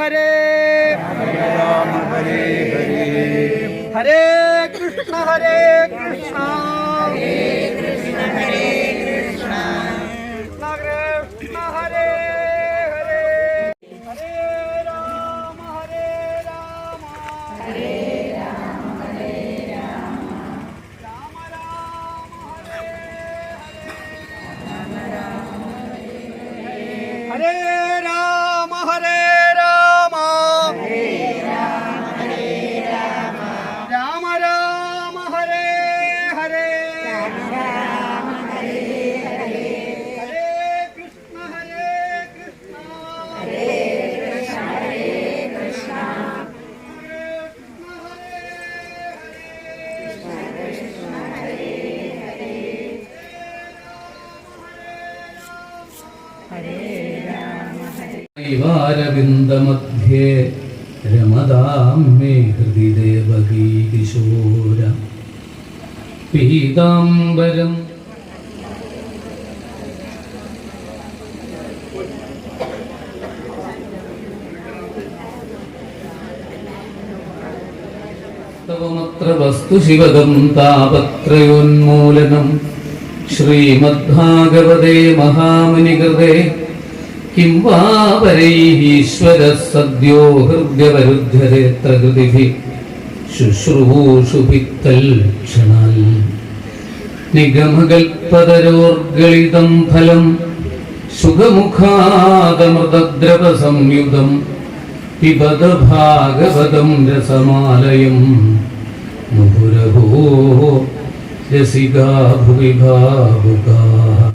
ಹರೇ Hare Krishna Hare Krishna Hare മേ ഹൃദി ദേവകീ കിശോര. പീതാംബരം. തവമത്ര വസ്തു ശിവദം താപത്രയോന്മൂലനം. ശ്രീമദ്ഭാഗവതേ മഹാമുനികൃതേ കിം വാ പരൈരീശ്വര സദ്യോ ഹൃദ്യവരുദ്ധരേത്ര കൃതിഭി ശുശ്രൂഷു പിത്തൽക്ഷണാൽ നിഗമകൽപ്പതരോർഗളിതം ഫലം സുഖമുഖാദമൃതദ്രവ സംയുതം പിബത ഭാഗവതം രസമാലയം മുഹുരഹോ രസികാ ഭുവി ഭാവുകാ